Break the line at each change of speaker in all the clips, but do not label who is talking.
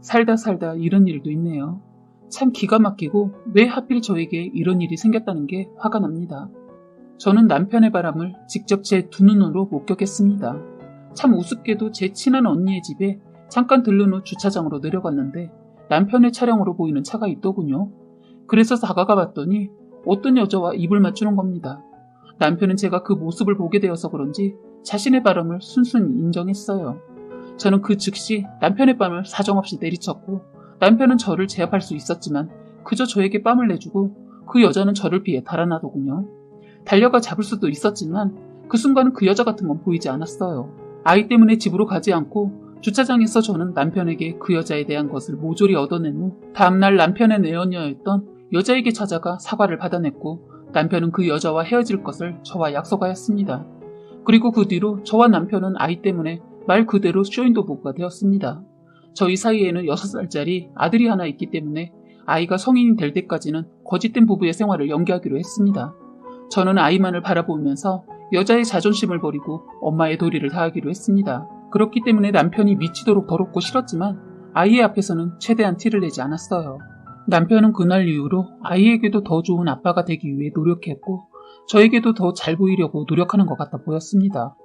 살다 살다 이런 일도 있네요. 참 기가 막히고 왜 하필 저에게 이런 일이 생겼다는 게 화가 납니다. 저는 남편의 바람을 직접 제 두 눈으로 목격했습니다. 참 우습게도 제 친한 언니의 집에 잠깐 들른 후 주차장으로 내려갔는데 남편의 차량으로 보이는 차가 있더군요. 그래서 다가가 봤더니 어떤 여자와 입을 맞추는 겁니다. 남편은 제가 그 모습을 보게 되어서 그런지 자신의 바람을 순순히 인정했어요. 저는 그 즉시 남편의 뺨을 사정없이 내리쳤고 남편은 저를 제압할 수 있었지만 그저 저에게 뺨을 내주고 그 여자는 저를 피해 달아나더군요. 달려가 잡을 수도 있었지만 그 순간은 그 여자 같은 건 보이지 않았어요. 아이 때문에 집으로 가지 않고 주차장에서 저는 남편에게 그 여자에 대한 것을 모조리 얻어낸 후 다음날 남편의 내연녀였던 여자에게 찾아가 사과를 받아냈고 남편은 그 여자와 헤어질 것을 저와 약속하였습니다. 그리고 그 뒤로 저와 남편은 아이 때문에 말 그대로 쇼인도 부부가 되었습니다. 저희 사이에는 6살짜리 아들이 하나 있기 때문에 아이가 성인이 될 때까지는 거짓된 부부의 생활을 연기하기로 했습니다. 저는 아이만을 바라보면서 여자의 자존심을 버리고 엄마의 도리를 다하기로 했습니다. 그렇기 때문에 남편이 미치도록 더럽고 싫었지만 아이의 앞에서는 최대한 티를 내지 않았어요. 남편은 그날 이후로 아이에게도 더 좋은 아빠가 되기 위해 노력했고 저에게도 더 잘 보이려고 노력하는 것 같아 보였습니다.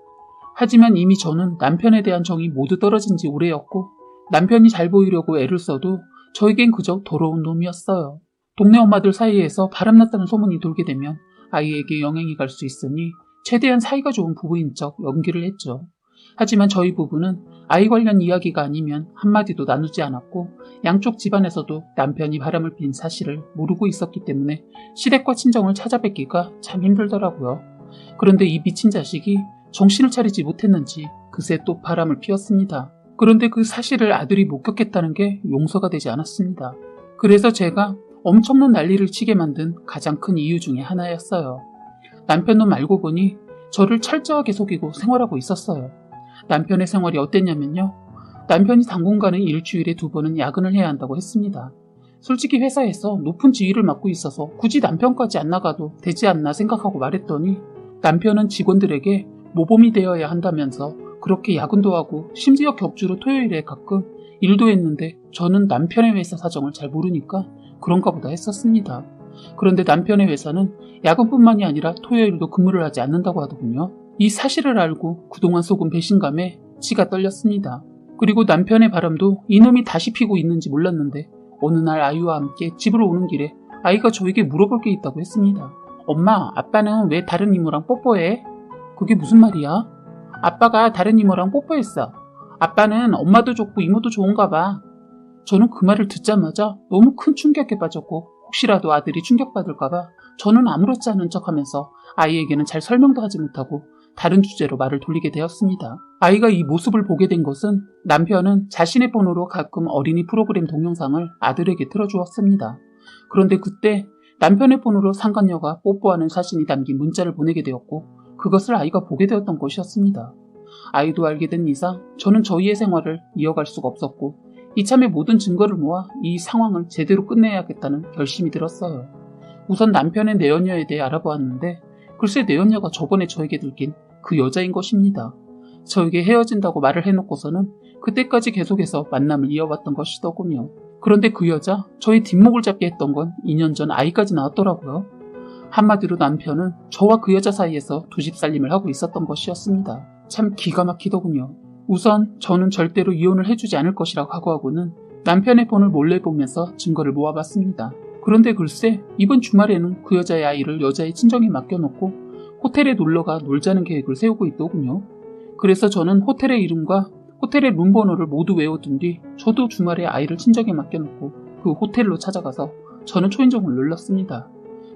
하지만 이미 저는 남편에 대한 정이 모두 떨어진 지 오래였고 남편이 잘 보이려고 애를 써도 저에겐 그저 더러운 놈이었어요. 동네 엄마들 사이에서 바람났다는 소문이 돌게 되면 아이에게 영향이 갈 수 있으니 최대한 사이가 좋은 부부인 척 연기를 했죠. 하지만 저희 부부는 아이 관련 이야기가 아니면 한마디도 나누지 않았고 양쪽 집안에서도 남편이 바람을 핀 사실을 모르고 있었기 때문에 시댁과 친정을 찾아뵙기가 참 힘들더라고요. 그런데 이 미친 자식이 정신을 차리지 못했는지 그새 또 바람을 피웠습니다. 그런데 그 사실을 아들이 목격했다는 게 용서가 되지 않았습니다. 그래서 제가 엄청난 난리를 치게 만든 가장 큰 이유 중에 하나였어요. 남편 놈 알고 보니 저를 철저하게 속이고 생활하고 있었어요. 남편의 생활이 어땠냐면요. 남편이 당분간은 일주일에 두 번은 야근을 해야 한다고 했습니다. 솔직히 회사에서 높은 지위를 맡고 있어서 굳이 남편까지 안 나가도 되지 않나 생각하고 말했더니 남편은 직원들에게 모범이 되어야 한다면서 그렇게 야근도 하고 심지어 격주로 토요일에 가끔 일도 했는데 저는 남편의 회사 사정을 잘 모르니까 그런가 보다 했었습니다. 그런데 남편의 회사는 야근뿐만이 아니라 토요일도 근무를 하지 않는다고 하더군요. 이 사실을 알고 그동안 속은 배신감에 치가 떨렸습니다. 그리고 남편의 바람도 이놈이 다시 피고 있는지 몰랐는데 어느 날 아이와 함께 집으로 오는 길에 아이가 저에게 물어볼 게 있다고 했습니다. 엄마, 아빠는 왜 다른 이모랑 뽀뽀해? 그게 무슨 말이야? 아빠가 다른 이모랑 뽀뽀했어. 아빠는 엄마도 좋고 이모도 좋은가 봐. 저는 그 말을 듣자마자 너무 큰 충격에 빠졌고 혹시라도 아들이 충격받을까 봐 저는 아무렇지 않은 척 하면서 아이에게는 잘 설명도 하지 못하고 다른 주제로 말을 돌리게 되었습니다. 아이가 이 모습을 보게 된 것은 남편은 자신의 폰으로 가끔 어린이 프로그램 동영상을 아들에게 틀어주었습니다. 그런데 그때 남편의 폰으로 상간녀가 뽀뽀하는 사진이 담긴 문자를 보내게 되었고 그것을 아이가 보게 되었던 것이었습니다. 아이도 알게 된 이상 저는 저희의 생활을 이어갈 수가 없었고 이참에 모든 증거를 모아 이 상황을 제대로 끝내야겠다는 결심이 들었어요. 우선 남편의 내연녀에 대해 알아보았는데 글쎄 내연녀가 저번에 저에게 들킨 그 여자인 것입니다. 저에게 헤어진다고 말을 해놓고서는 그때까지 계속해서 만남을 이어왔던 것이더군요. 그런데 그 여자 저의 뒷목을 잡게 했던 건 2년 전 아이까지 나왔더라고요. 한마디로 남편은 저와 그 여자 사이에서 두 집 살림을 하고 있었던 것이었습니다. 참 기가 막히더군요. 우선 저는 절대로 이혼을 해주지 않을 것이라고 각오하고는 남편의 폰을 몰래 보면서 증거를 모아봤습니다. 그런데 글쎄 이번 주말에는 그 여자의 아이를 여자의 친정에 맡겨놓고 호텔에 놀러가 놀자는 계획을 세우고 있더군요. 그래서 저는 호텔의 이름과 호텔의 룸번호를 모두 외워둔 뒤 저도 주말에 아이를 친정에 맡겨놓고 그 호텔로 찾아가서 저는 초인종을 눌렀습니다.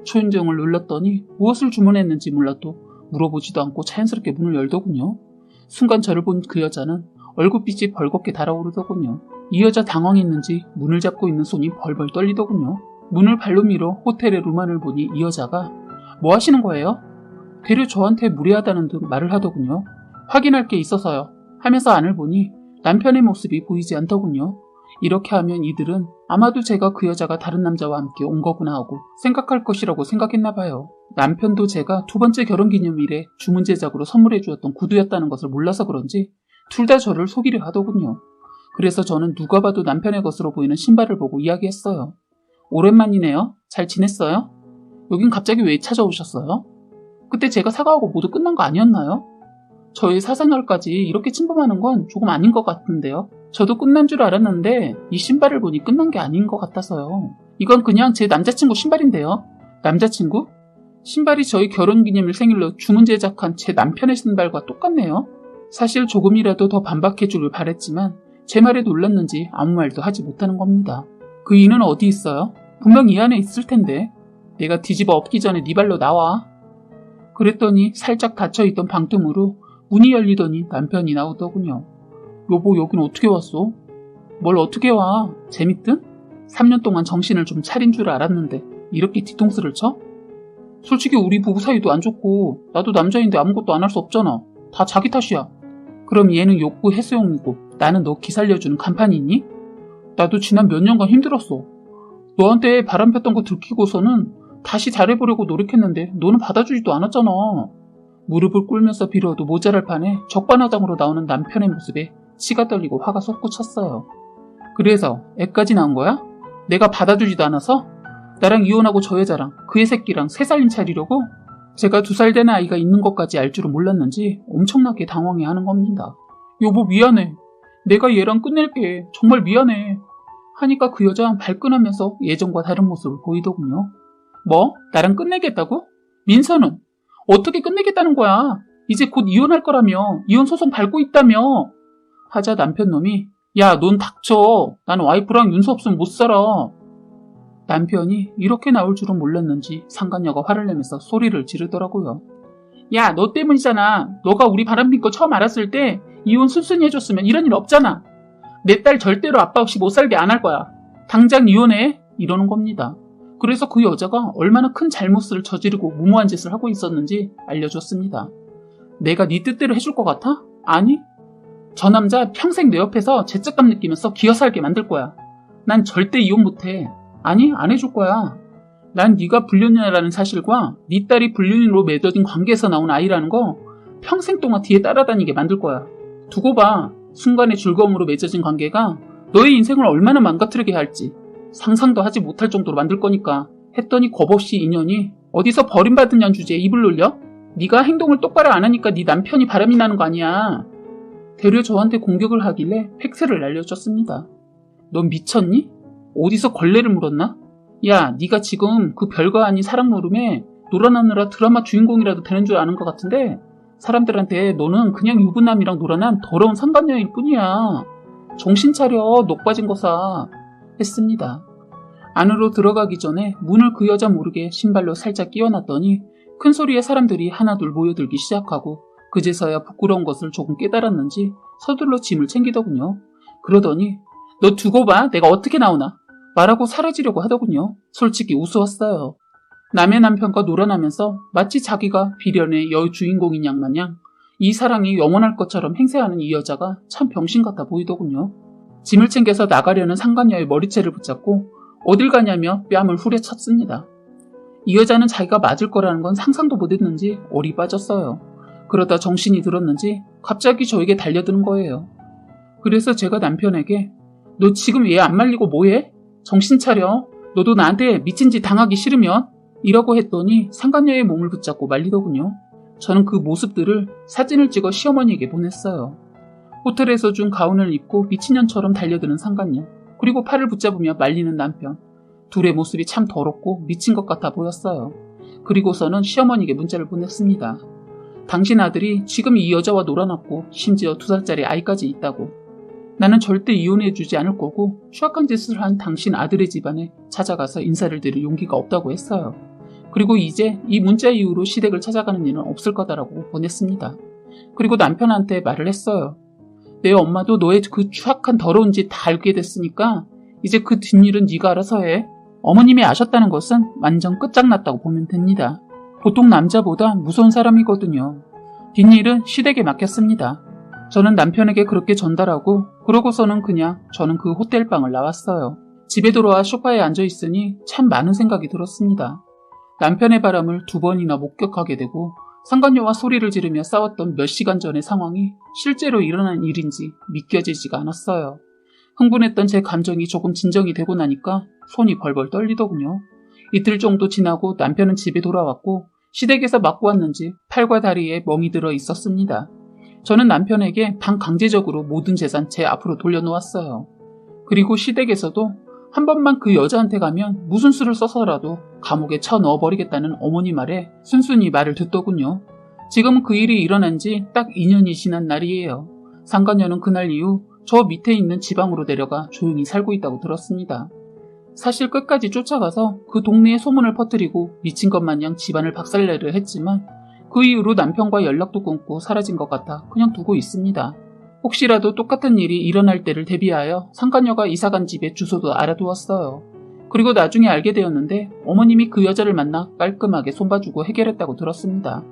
초인종을 눌렀더니 무엇을 주문했는지 몰라도 물어보지도 않고 자연스럽게 문을 열더군요. 순간 저를 본 그 여자는 얼굴빛이 벌겋게 달아오르더군요. 이 여자 당황했는지 문을 잡고 있는 손이 벌벌 떨리더군요. 문을 발로 밀어 호텔의 루만을 보니 이 여자가 뭐 하시는 거예요? 되려 저한테 무례하다는 듯 말을 하더군요. 확인할 게 있어서요. 하면서 안을 보니 남편의 모습이 보이지 않더군요. 이렇게 하면 이들은 아마도 제가 그 여자가 다른 남자와 함께 온 거구나 하고 생각할 것이라고 생각했나 봐요. 남편도 제가 두 번째 결혼 기념일에 주문 제작으로 선물해 주었던 구두였다는 것을 몰라서 그런지 둘 다 저를 속이려 하더군요. 그래서 저는 누가 봐도 남편의 것으로 보이는 신발을 보고 이야기했어요. 오랜만이네요. 잘 지냈어요? 여긴 갑자기 왜 찾아오셨어요? 그때 제가 사과하고 모두 끝난 거 아니었나요? 저의 사생활까지 이렇게 침범하는 건 조금 아닌 것 같은데요. 저도 끝난 줄 알았는데 이 신발을 보니 끝난 게 아닌 것 같아서요. 이건 그냥 제 남자친구 신발인데요. 남자친구? 신발이 저희 결혼기념일 생일로 주문 제작한 제 남편의 신발과 똑같네요. 사실 조금이라도 더 반박해주길 바랬지만 제 말에 놀랐는지 아무 말도 하지 못하는 겁니다. 그 이는 어디 있어요? 분명 이 안에 있을 텐데. 내가 뒤집어 엎기 전에 네 발로 나와. 그랬더니 살짝 닫혀있던 방통으로 문이 열리더니 남편이 나오더군요. 여보 여긴 어떻게 왔어? 뭘 어떻게 와? 재밌든? 3년 동안 정신을 좀 차린 줄 알았는데 이렇게 뒤통수를 쳐? 솔직히 우리 부부 사이도 안 좋고 나도 남자인데 아무것도 안 할 수 없잖아. 다 자기 탓이야. 그럼 얘는 욕구 해수용이고 나는 너 기살려주는 간판이니? 나도 지난 몇 년간 힘들었어. 너한테 바람 폈던 거 들키고서는 다시 잘해보려고 노력했는데 너는 받아주지도 않았잖아. 무릎을 꿇면서 빌어도 모자랄 판에 적반하장으로 나오는 남편의 모습에 치가 떨리고 화가 솟구쳤어요. 그래서 애까지 낳은 거야? 내가 받아주지도 않아서? 나랑 이혼하고 저 여자랑 그의 새끼랑 세 살림 차리려고? 제가 두 살 된 아이가 있는 것까지 알 줄은 몰랐는지 엄청나게 당황해 하는 겁니다. 여보 미안해. 내가 얘랑 끝낼게. 정말 미안해. 하니까 그 여자 발끈하면서 예전과 다른 모습을 보이더군요. 뭐? 나랑 끝내겠다고? 민서는? 어떻게 끝내겠다는 거야? 이제 곧 이혼할 거라며 이혼 소송 밟고 있다며 하자 남편 놈이. 야 넌 닥쳐. 난 와이프랑 윤서 없으면 못 살아. 남편이 이렇게 나올 줄은 몰랐는지 상간녀가 화를 내면서 소리를 지르더라고요. 야 너 때문이잖아. 너가 우리 바람핀 거 처음 알았을 때 이혼 순순히 해줬으면 이런 일 없잖아. 내 딸 절대로 아빠 없이 못 살게 안 할 거야. 당장 이혼해. 이러는 겁니다. 그래서 그 여자가 얼마나 큰 잘못을 저지르고 무모한 짓을 하고 있었는지 알려줬습니다. 내가 네 뜻대로 해줄 것 같아? 아니? 저 남자 평생 내 옆에서 죄책감 느끼면서 기어 살게 만들 거야. 난 절대 이혼 못해. 아니, 안 해줄 거야. 난 네가 불륜녀라는 사실과 네 딸이 불륜으로 맺어진 관계에서 나온 아이라는 거 평생 동안 뒤에 따라다니게 만들 거야. 두고 봐. 순간의 즐거움으로 맺어진 관계가 너의 인생을 얼마나 망가뜨리게 할지. 상상도 하지 못할 정도로 만들 거니까 했더니 겁없이 인연이 어디서 버림받은 년 주제에 입을 놀려? 네가 행동을 똑바로 안 하니까 네 남편이 바람이 나는 거 아니야. 대려 저한테 공격을 하길래 팩트를 날려줬습니다. 넌 미쳤니? 어디서 걸레를 물었나? 야, 네가 지금 그 별거 아닌 사랑 노름에 놀아나느라 드라마 주인공이라도 되는 줄 아는 것 같은데 사람들한테 너는 그냥 유부남이랑 놀아난 더러운 상간녀일 뿐이야. 정신 차려, 녹 빠진 거사. 했습니다. 안으로 들어가기 전에 문을 그 여자 모르게 신발로 살짝 끼워놨더니 큰 소리에 사람들이 하나둘 모여들기 시작하고 그제서야 부끄러운 것을 조금 깨달았는지 서둘러 짐을 챙기더군요. 그러더니 너 두고 봐 내가 어떻게 나오나 말하고 사라지려고 하더군요. 솔직히 우스웠어요. 남의 남편과 놀아나면서 마치 자기가 비련의 여주인공인 양 마냥 이 사랑이 영원할 것처럼 행세하는 이 여자가 참 병신 같아 보이더군요. 짐을 챙겨서 나가려는 상관녀의 머리채를 붙잡고 어딜 가냐며 뺨을 후려쳤습니다. 이 여자는 자기가 맞을 거라는 건 상상도 못했는지 얼이 빠졌어요. 그러다 정신이 들었는지 갑자기 저에게 달려드는 거예요. 그래서 제가 남편에게 너 지금 얘 안 말리고 뭐해? 정신 차려. 너도 나한테 미친 짓 당하기 싫으면 이라고 했더니 상간녀의 몸을 붙잡고 말리더군요. 저는 그 모습들을 사진을 찍어 시어머니에게 보냈어요. 호텔에서 준 가운을 입고 미친년처럼 달려드는 상간녀, 그리고 팔을 붙잡으며 말리는 남편. 둘의 모습이 참 더럽고 미친 것 같아 보였어요. 그리고서는 시어머니에게 문자를 보냈습니다. 당신 아들이 지금 이 여자와 놀아놨고 심지어 두 살짜리 아이까지 있다고. 나는 절대 이혼해주지 않을 거고 추악한 짓을 한 당신 아들의 집안에 찾아가서 인사를 드릴 용기가 없다고 했어요. 그리고 이제 이 문자 이후로 시댁을 찾아가는 일은 없을 거다라고 보냈습니다. 그리고 남편한테 말을 했어요. 내 엄마도 너의 그 추악한 더러운 짓 다 알게 됐으니까 이제 그 뒷일은 네가 알아서 해. 어머님이 아셨다는 것은 완전 끝장났다고 보면 됩니다. 보통 남자보다 무서운 사람이거든요. 뒷일은 시댁에 맡겼습니다. 저는 남편에게 그렇게 전달하고 그러고서는 그냥 저는 그 호텔 방을 나왔어요. 집에 들어와 소파에 앉아 있으니 참 많은 생각이 들었습니다. 남편의 바람을 두 번이나 목격하게 되고 상관녀와 소리를 지르며 싸웠던 몇 시간 전의 상황이 실제로 일어난 일인지 믿겨지지가 않았어요. 흥분했던 제 감정이 조금 진정이 되고 나니까 손이 벌벌 떨리더군요. 이틀 정도 지나고 남편은 집에 돌아왔고 시댁에서 맞고 왔는지 팔과 다리에 멍이 들어 있었습니다. 저는 남편에게 반강제적으로 모든 재산 제 앞으로 돌려놓았어요. 그리고 시댁에서도 한 번만 그 여자한테 가면 무슨 수를 써서라도 감옥에 쳐 넣어버리겠다는 어머니 말에 순순히 말을 듣더군요. 지금은 그 일이 일어난 지 딱 2년이 지난 날이에요. 상간녀는 그날 이후 저 밑에 있는 지방으로 내려가 조용히 살고 있다고 들었습니다. 사실 끝까지 쫓아가서 그 동네에 소문을 퍼뜨리고 미친 것 마냥 집안을 박살내려 했지만 그 이후로 남편과 연락도 끊고 사라진 것 같아 그냥 두고 있습니다. 혹시라도 똑같은 일이 일어날 때를 대비하여 상간녀가 이사간 집의 주소도 알아두었어요. 그리고 나중에 알게 되었는데 어머님이 그 여자를 만나 깔끔하게 손봐주고 해결했다고 들었습니다.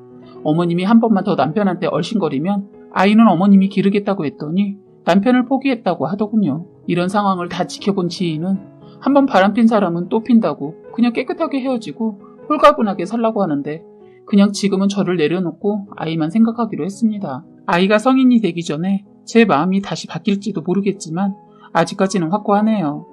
어머님이 한 번만 더 남편한테 얼씬거리면 아이는 어머님이 기르겠다고 했더니 남편을 포기했다고 하더군요. 이런 상황을 다 지켜본 지인은 한번 바람 핀 사람은 또 핀다고 그냥 깨끗하게 헤어지고 홀가분하게 살라고 하는데 그냥 지금은 저를 내려놓고 아이만 생각하기로 했습니다. 아이가 성인이 되기 전에 제 마음이 다시 바뀔지도 모르겠지만 아직까지는 확고하네요.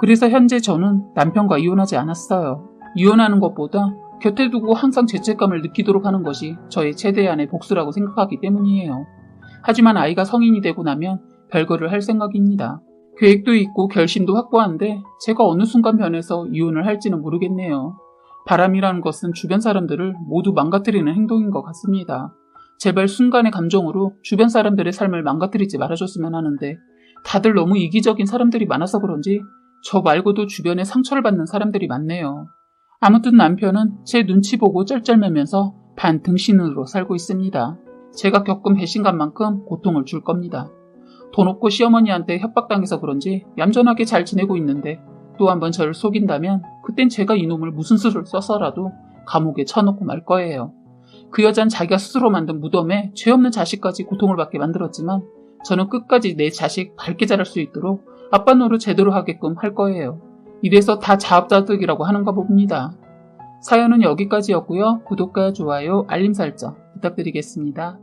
그래서 현재 저는 남편과 이혼하지 않았어요. 이혼하는 것보다 곁에 두고 항상 죄책감을 느끼도록 하는 것이 저의 최대한의 복수라고 생각하기 때문이에요. 하지만 아이가 성인이 되고 나면 별거를 할 생각입니다. 계획도 있고 결심도 확고한데 제가 어느 순간 변해서 이혼을 할지는 모르겠네요. 바람이라는 것은 주변 사람들을 모두 망가뜨리는 행동인 것 같습니다. 제발 순간의 감정으로 주변 사람들의 삶을 망가뜨리지 말아줬으면 하는데 다들 너무 이기적인 사람들이 많아서 그런지 저 말고도 주변에 상처를 받는 사람들이 많네요. 아무튼 남편은 제 눈치 보고 쩔쩔매면서 반등신으로 살고 있습니다. 제가 겪은 배신감만큼 고통을 줄 겁니다. 돈 없고 시어머니한테 협박당해서 그런지 얌전하게 잘 지내고 있는데 또 한 번 저를 속인다면 그땐 제가 이놈을 무슨 수를 써서라도 감옥에 쳐놓고 말 거예요. 그 여잔 자기가 스스로 만든 무덤에 죄 없는 자식까지 고통을 받게 만들었지만 저는 끝까지 내 자식 밝게 자랄 수 있도록 아빠 노릇 제대로 하게끔 할 거예요. 이래서 다 자업자득이라고 하는가 봅니다. 사연은 여기까지였고요. 구독과 좋아요, 알림 설정 부탁드리겠습니다.